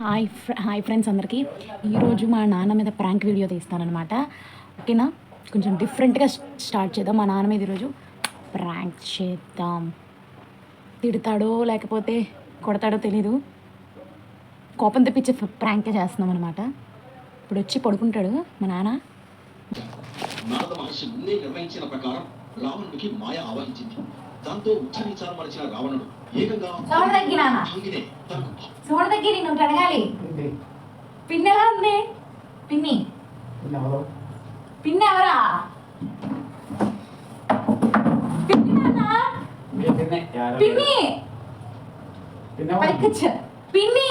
Hi ఫ్ర hi friends అందరికీ. ఈరోజు మా నాన్న మీద ప్రాంక్ వీడియో తీస్తానన్నమాట. ఓకేనా? కొంచెం డిఫరెంట్గా స్టార్ట్ చేద్దాం. మా నాన్న మీద ఈరోజు ప్రాంక్ చేద్దాం. తిడతాడో లేకపోతే కొడతాడో తెలీదు. కోపం తెప్పించే ప్రాంకే చేస్తున్నాం అనమాట ఇప్పుడు వచ్చి పడుకుంటాడు మా నాన్న. నిర్ణయించిన ప్రకారం రావణుడికి మాయ ఆవహించింది. దాంతో ఉచ్చరించాలు మరిచిన రావణుడు. ఏకంగా ఎవరి దగ్గర నాన్న? భంగినే తనకు చూడ దగ్గర నువ్వు అడగాలి. పిన్ని ఎలా ఉంది? పిన్ని. పిన్ని ఎవరా? పిన్ని నాన్న. పిన్ని? పైకి వచ్చా. పిన్ని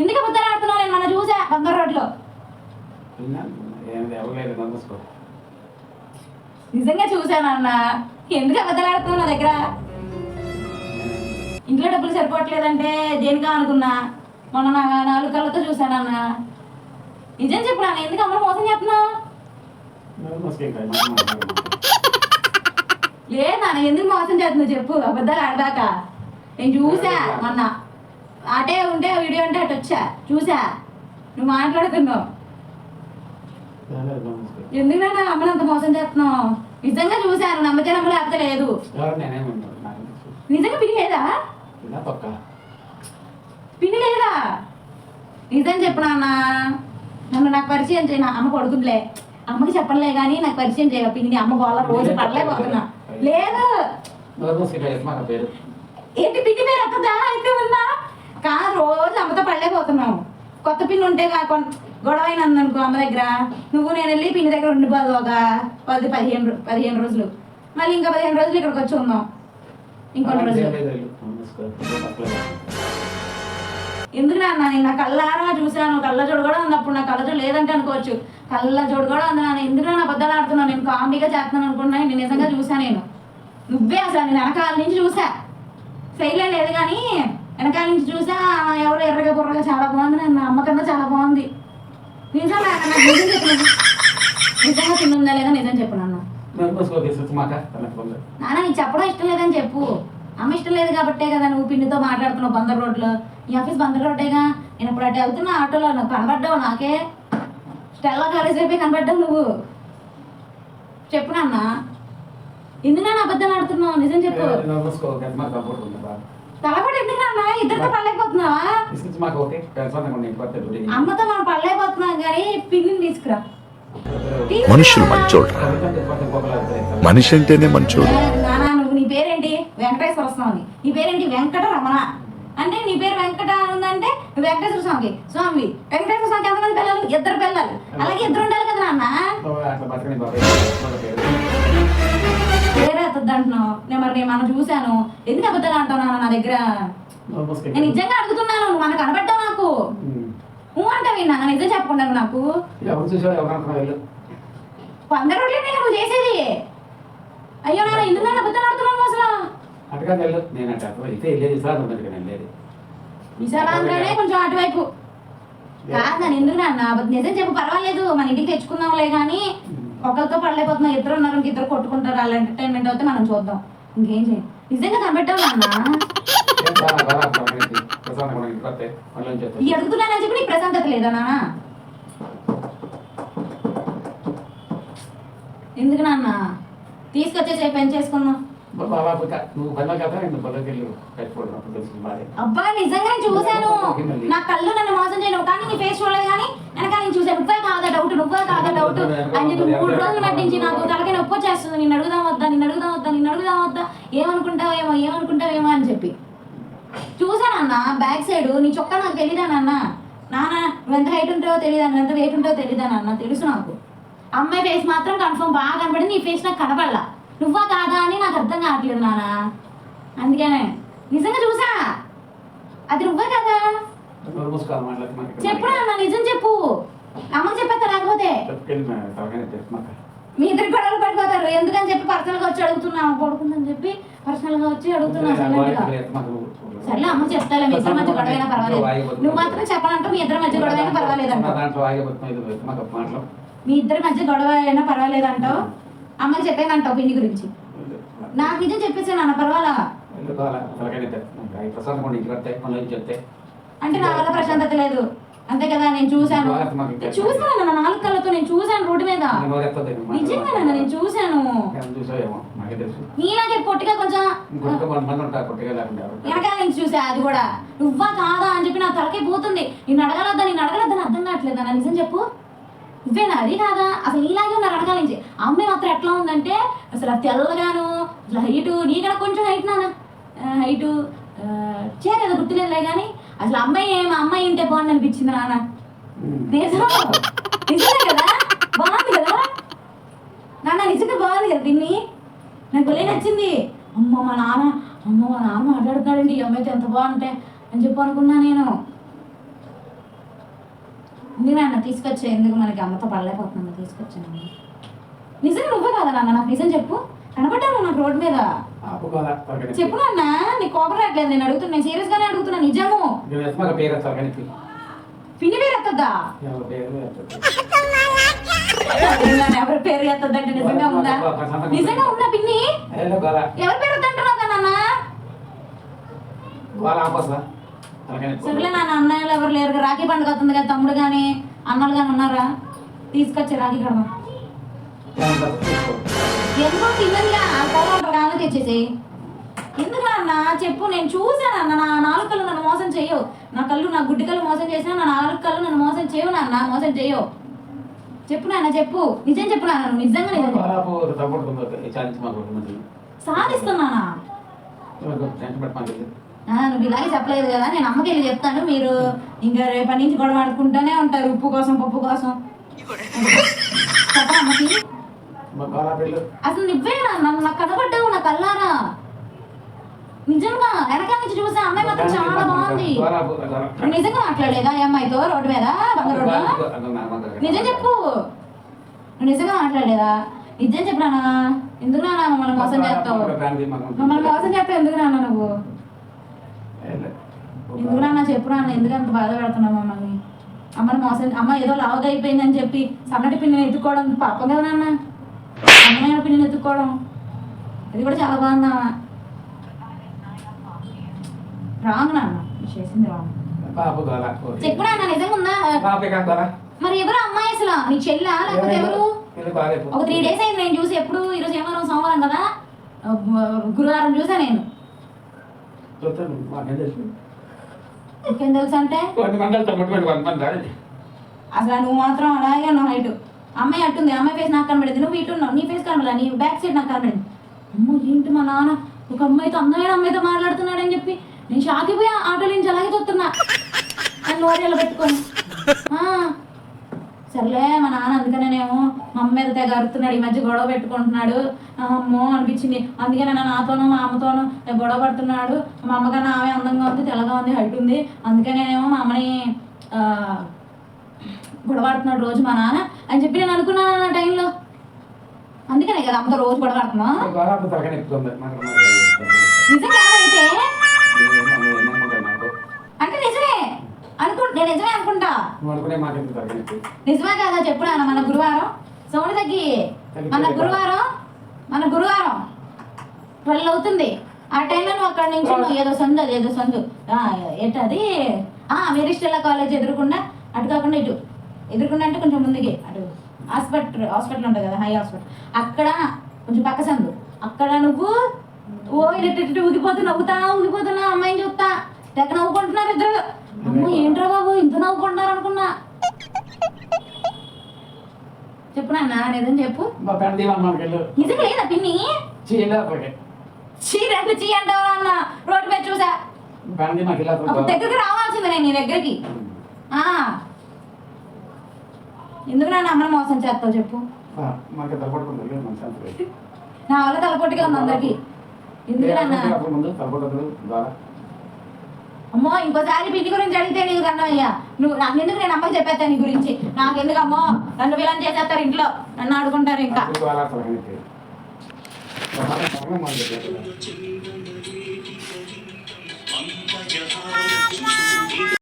ఎందుకు అబద్ధాలు ఆడుతున్నావు? నేను మన చూసా బంగారు రోడ్లో నిజంగా చూసాను అన్న ఎందుకు అబద్ధాలు నా దగ్గర? ఇంట్లో డబ్బులు సరిపోవట్లేదంటే దేనికా అనుకున్నా? మొన్న నా నాలుగు కళ్ళతో చూసానన్న నిజం చెప్పు నాన్న ఎందుకు అమ్మ మోసం చేస్తున్నావు? లేదు నాన్న ఎందుకు మోసం చేస్తున్నావు చెప్పు అబద్ధాలు ఆడదాక. నేను చూసా మొన్న. అటే ఉంటే వీడియో ఉంటే అటు వచ్చా. చూసా. నువ్వు మాట్లాడుతున్నావు. ఎందుకు నాన్న అమ్మని అంత మోసం చేస్తున్నావు? నిజంగా చూశాను నమ్మితే నమ్మలే అర్థ లేదు నిజంగా పిన్ని లేదా? పిన్ని లేదా? నిజం చెప్పు నాన్న. నాకు పరిచయం చేయ నా అమ్మ కొడుకుందిలే. అమ్మకి చెప్పలే కానీ నాకు పరిచయం చేయ పిన్ని అమ్మ గోళ్ళ రోజు పడలేకపోతున్నా. లేదు. ఏంటి పిన్ని పేరు ఎత్తదా అయితే ఉందా? కాదు రోజు అమ్మతో పడలేకపోతున్నావు. కొత్త పిన్ని ఉంటే కాకుండా గొడవ అయినంది అనుకో అమ్మ దగ్గర. నువ్వు నేను వెళ్ళి పిన్ని దగ్గర ఉండిపోదు ఒక పది పదిహేను పదిహేను రోజులు. మళ్ళీ ఇంకా పదిహేను రోజులు ఇక్కడికి వచ్చి ఉన్నాం. ఇంకొన్ని రోజులు. ఎందుకు నాన్న నేను నా కళ్ళారా చూసాను కళ్ళ జోడు కూడా ఉంది అప్పుడు. నా కళ్ళ జోడు లేదంటే అనుకోవచ్చు. కళ్ళ జోడు కూడా ఉంది నాన్న. ఎందుకు నా అబద్ధాలు ఆడుతున్నాను నేను కామెడీగా చేస్తున్నాను అనుకున్నా నేను నిజంగా చూసా నేను. నువ్వే అసలు నేను వెనకాల నుంచి చూసా శైలే లేదు కానీ వెనకాల నుంచి చూసా ఎవరు ఎర్రగా బుర్రగా చాలా బాగుంది నేను అమ్మ కన్నా చాలా బాగుంది. నాకు నిజం చెప్పు. నిజంగా తిన్నుందా లేదా నిజం చెప్పు నాన్న నాన్న నీకు చెప్పడం ఇష్టం లేదని చెప్పు. అమ్మ ఇష్టం లేదు కాబట్టే కదా నువ్వు పిన్నితో మాట్లాడుతున్నావు బందర్ రోడ్లో. ఈ ఆఫీస్ బందర్ రోడ్డేగా? నేను ఇప్పుడు అటు వెళ్తున్నా ఆటోలో నువ్వు కనబడ్డావు నాకే? స్టెల్లా కాలేజ్ అయిపోయి కనబడ్డావు నువ్వు. చెప్పు నాన్న. ఎందుకు నాన్న అబద్ధాలు ఆడుతున్నావు? నిజం చెప్పు. తలపడి ఎందుకు నాన్న? ఇద్దరితో పడలేకపోతున్నావా? అమ్మతో మనం పడలేకపోతున్నాం కానీ పిన్నిని తీసుకురా. మనుషులు మంచోడ్రా. మనిషి అంటేనే మంచోడు. నానా నువ్వు నీ పేరేంటి? వెంకటేశ్వర స్వామి. నీ పేరేంటి? వెంకట రమణ అంటే నీ పేరు వెంకట అని ఉందంటే నువ్వు వెంకటేశ్వర స్వామి స్వామి వెంకటేశ్వర స్వామికి ఎంతమంది పిల్లలు? ఇద్దరు పిల్లలు. అలాగే ఇద్దరు ఉండాలి కదా నాన్న? పేరే అంటున్నావు? నేను మరి నేను మనం చూశాను. ఎందుకు అబద్ధాలు అంటావు నాన్న నా దగ్గర? నేను నిజంగా అడుగుతున్నాను నువ్వు మనకు కనబడ్డావు నాకు. నువ్వు అంటావు నాన్న నిజం చెప్పకుండా నాకు. వంద రోజులే నువ్వు చేసేది. అయ్యో నాన్న ఎందుకు నాన్న అబద్ధాలు ఆడుతున్నావు అసలు? అటుగా వెళ్ళు. నేను అటు అటు అయితే వెళ్ళేది ఇస్లాం ఉన్నది నేను వెళ్ళేది. విశాలాంధ్రనే కొంచెం అటువైపు. కాదు నన్ను ఎందుకు నాన్న? అబద్ధం నిజం చెప్పు పర్వాలేదు. మన ఇంటికి తెచ్చుకుందాంలే కానీ ఒకరితో పడలేకపోతున్నాం. ఇద్దరు ఉన్నారు ఇంక ఇద్దరు కొట్టుకుంటారు. వాళ్ళ ఎంటర్టైన్మెంట్ అయితే మనం చూద్దాం. ఇంకేం చేయం నిజంగా కనబెట్టావు నాన్న. అడుగుతున్నానని చెప్పి నీకు ప్రశాంతత లేదా నాన్న ఎందుకు నాన్న? తీసుకొచ్చేసి పెన్ చేసుకుందాం మా బాబా పుట్ట. నువ్వు పనులకు వెళ్తా నేను పనులకు వెళ్ళి. కట్టుకోవడం అప్పుడు తెలుస్తుంది బాగా అబ్బా నిజంగా చూశాను. నా కళ్ళు నన్ను మోసం చేయను కానీ నీ ఫేస్ చూడలేదు కానీ వెనకాల నేను చూసాను నువ్వే కాదా డౌట్ నువ్వే కాదా డౌట్ అని చెప్పి మూడు రోజులు పట్టించి నాకు తలకి నొప్పి వచ్చేస్తుంది. నిన్ను అడుగుదాం వద్దా నిన్ను అడుగుదాం వద్దా నిన్ను అడుగుదాం వద్దా? ఏమనుకుంటావేమో ఏమనుకుంటావేమో అని చెప్పి. చూసానన్న బ్యాక్ సైడ్. నీ చొక్కా నాకు తెలియదా నాన్న? నాన్న నువ్వు ఎంత హైట్ ఉంటావో తెలియదా ఎంత వెయిట్ ఉంటావో తెలీదా నాన్న? తెలుసు నాకు. అమ్మాయి ఫేస్ మాత్రం కన్ఫర్మ్ బాగా కనపడింది. నీ ఫేస్ నాకు కనపడలా. నువ్వా కాదా అని నాకు అర్థం కావట్లేదు నాన్న. అందుకనే. నిజంగా చూసా? అది నువ్వే కదా? చెప్పు నాన్న నిజం చెప్పు. అమ్మకి చెప్పేస్తా రాకపోతే. మా ఇద్దరు గొడవలు పడిపోతారు. ఎందుకని చెప్పి పర్సనల్గా వచ్చి అడుగుతున్నావు పడుకుందని చెప్పి పర్సనల్గా వచ్చి అడుగుతున్నా. సైలెంట్గా లేదు, మాకు సర్లే అమ్మ చెప్తాలే మీ ఇద్దరి మధ్య గొడవ అయినా పర్వాలేదు. నువ్వు మాత్రం చెప్పనంటూ మీ ఇద్దరి మధ్య గొడవ అయినా పర్వాలేదు మా అంటావు ఇది ఇద్దరి మధ్య గొడవ అయినా పర్వాలేదు అంటావు. అమ్మకి చెప్పేమంటావు పిన్ని గురించి. నాకు నిజం చెప్పేసాను అన్న పర్వాలా? అంటే నా వల్ల ప్రశాంతత లేదు. అంతే కదా నేను చూశాను. చూశాను నా నాలుగు కళ్ళతో నేను చూశాను రోడ్డు మీద. నిజంగా నేను చూశాను. నీలాగే పొట్టిగా కొంచెం. వెనకాల నుంచి చూసా అది కూడా. నువ్వా కాదా అని చెప్పి నా తలకే పోతుంది. నేను అడగలొద్దా నేను అడగలొద్దని అర్థం కావట్లేదు నా నిజం చెప్పు. నువ్వేనా అది కాదా? అసలు నీలాగే ఉన్నారు అడగాల నుంచి. అమ్మాయి మాత్రం ఎట్లా ఉందంటే అసలు తెల్లగాను అసలు హైటు నీకన్నా కొంచెం హైట్ నాన్న. హైటు చేరేదో గుర్తులేదులే కానీ అసలు అమ్మాయి మా అమ్మాయి ఉంటే బాగుంది అనిపించింది నాన్న. నిజం. నిజమే కదా? బాగుంది కదా? నాన్న నిజంగా బాగుంది కదా పిన్ని? నాకు భలే నచ్చింది. అమ్మ మా నాన్న అమ్మ మా నాన్న మాట్లాడుతున్నాడండి. ఈ అమ్మాయితో ఎంత బాగుంటే అని చెప్పి అనుకున్నా నేను. ఎందుకు నాన్న తీసుకొచ్చా ఎందుకు మనకి అమ్మతో పడలేకపోతున్నాను తీసుకొచ్చాను. నిజంగా నువ్వే కదా నాన్న? నాకు నిజం చెప్పు. కనబడ్డాను నాకు రోడ్డు మీద? చెప్పు నాన్న నీకు కోపం రావట్లేదు నేను అడుగుతున్నా నేను సీరియస్ గానే అడుగుతున్నా నిజము. పేరు పిన్ని పేరు ఎత్తద్దా? ఎవరి పేరు ఎత్తద్దంటే నిజంగా ఉందా? నిజంగా ఉందా పిన్ని? ఎవరి పేరు ఎత్తంటున్నావు కదా నాన్న? సరేలే నాన్న అన్నయ్యలు ఎవరు లేరు రాఖీ పండుగ వస్తుంది కదా తమ్ముడు కానీ అన్నలు కానీ ఉన్నారా? తీసుకొచ్చి రాఖీ కడదాం. ఎందుకో తిన్నదిగా పొలం కానీ తెచ్చేసి ఎందుకు నాన్న చెప్పు నేను చూసాను అన్న. నా నాలుగు కళ్ళు నన్ను మోసం చెయ్యవు నా కళ్ళు నా గుడ్డి కళ్ళు మోసం చేసినా నా నాలుగు కళ్ళు నన్ను మోసం చేయవు నాన్న మోసం చెయ్యవు చెప్పు నాన్న చెప్పు. నిజం చెప్పు నాన్న నిజంగా నిజం చెప్పు. సాధిస్తున్నానా? నువ్వు ఇలాగే చెప్పలేదు కదా. నేను అమ్మకి వెళ్ళి చెప్తాను. మీరు ఇంకా రేపటి నుంచి గొడవ ఆడుకుంటూనే ఉంటారు. ఉప్పు కోసం పప్పు కోసం. చెప్పరా అమ్మకి? అసలు నువ్వేనా నన్ను నాకు కనబడ్డావు నా కల్లారా నిజంగా వెనకాల నుంచి చూసా అమ్మాయి మాత్రం చాలా బాగుంది. నిజంగా మాట్లాడలేదా ఈ అమ్మాయితో రోడ్డు మీద? బంగారు రోడ్డు నిజం చెప్పు. నిజంగా మాట్లాడలేదా? నిజం చెప్పు నాన్న. ఎందుకు నాన్న మమ్మల్ని మోసం చేస్తావు? మమ్మల్ని మోసం చేస్తావు ఎందుకు నాన్న నువ్వు? ఎందుకు నాన్న చెప్పు నాన్న ఎందుకు అంత బాధ పెడుతున్నావు మమ్మల్ని? అమ్మని మోసం అమ్మ ఏదో లావుగా అయిపోయిందని చెప్పి సన్నటి పిన్నిని ఎత్తుకోవడం పాపం కదా నాన్న. అమ్మమైన పిన్నిని ఎత్తుకోవడం ఇది కూడా చాలా బాగుందా రాంగ్ నాన్న. చేసింది రాంగ్. పాప గల చెప్పు నాన్న నిజంగా ఉందా? మరి ఎవరు అమ్మాయి అసలు? నీ చెల్లా లేకపోతే ఎవరు? పిల్లలు ఒక త్రీ డేస్ అయింది నేను చూసి ఎప్పుడు? ఈరోజు ఏమో సోమవారం కదా? గురువారం చూసా నేను. ఇంకేం తెలుసు అంటే? అసలు నువ్వు మాత్రం అలాగే ఉన్నావు హైట్ అమ్మాయి అట్టుంది అమ్మాయి ఫేస్ నాకు కనబడింది. నువ్వు ఇటు ఉన్నావు నీ ఫేస్ కనబడలే నీ బ్యాక్ సైడ్ నాకు కనబడింది. అమ్మో ఏంటి మా నాన్న? ఒక అమ్మాయితో అందమైన అమ్మాయితో మాట్లాడుతున్నాడని చెప్పి నేను షాక్ అయిపోయా ఆటోలో నుంచి అలాగే చూస్తున్నా. అని లోరీలో పెట్టుకొని. సర్లే మా నాన్న అందుకనేనేమో మా అమ్మ మీద తెగ అరుతున్నాడు ఈ మధ్య గొడవ పెట్టుకుంటున్నాడు. అమ్మో అనిపించింది. అందుకనే నా నాతోనూ మా అమ్మతోనూ గొడవ పడుతున్నాడు. మా అమ్మకన్నా ఆమె అందంగా ఉంది తెల్లగా ఉంది హైట్ ఉంది. అందుకనేనేమో మా అమ్మని గొడవాడుతున్నాడు రోజు మా నాన్న అని చెప్పి నేను అనుకున్నాను ఆ టైంలో. అందుకనే కదా అమ్మతో రోజు గొడవాడుతున్నా నాకు. అంటే నిజమే. అనుకు నేను నిజమే అనుకుంటా. నిజమే కదా చెప్పు నాన్న మన గురువారం. సోమడి తగ్గి. మన గురువారం మన గురువారం. ట్వెల్వ్ అవుతుంది. ఆ టైంలో నువ్వు అక్కడ నుంచి ఏదో సందు అది ఏదో సందు. ఆ, ఏంటది? ఆ మెరిస్టెల్లా కాలేజ్ ఎదురుకుండా అటు కాకుండా ఇటు. ఎదురుకుండా అంటే కొంచెం ముందుకి. అటు హాస్పిటల్ హాస్పిటల్ ఉంటుంది కదా హై హాస్పిటల్. అక్కడ కొంచెం పక్క సందు అక్కడ నువ్వు ఓ ఇటు ఊగిపోతూ నవ్వుతా ఊగిపోతున్నా అమ్మాయిని చూస్తా. తెగ నవ్వుకుంటున్నారు ఇద్దరు. అమ్మ ఏంట్రా బాబు ఇంత నవ్వుకుంటున్నారు అనుకున్నా. చెప్పు నాన్న నిజం చెప్పు. నిజం లేదా పిన్ని? అప్పటికే చీ అంటావా అన్న రోడ్డు మీద చూసా. దగ్గరికి రావాల్సిందే నేను నీ దగ్గరికి. ఎందుకు నన్ను అమ్మని మోసం చేస్తావు చెప్పు. నా వల్ల తలపొట్టిగా ఉంది అందరికి. ఎందుకు నాన్న? అమ్మో ఇంకోసారి పిన్ని గురించి అడిగితే నీకు అన్నయ్యా నువ్వు నాకు ఎందుకు నేను అమ్మకి చెప్పేస్తాను నీ గురించి? నాకు ఎందుకు అమ్మో? నన్ను విలన్ చేసేస్తారు ఇంట్లో. నన్ను ఆడుకుంటారు ఇంకా.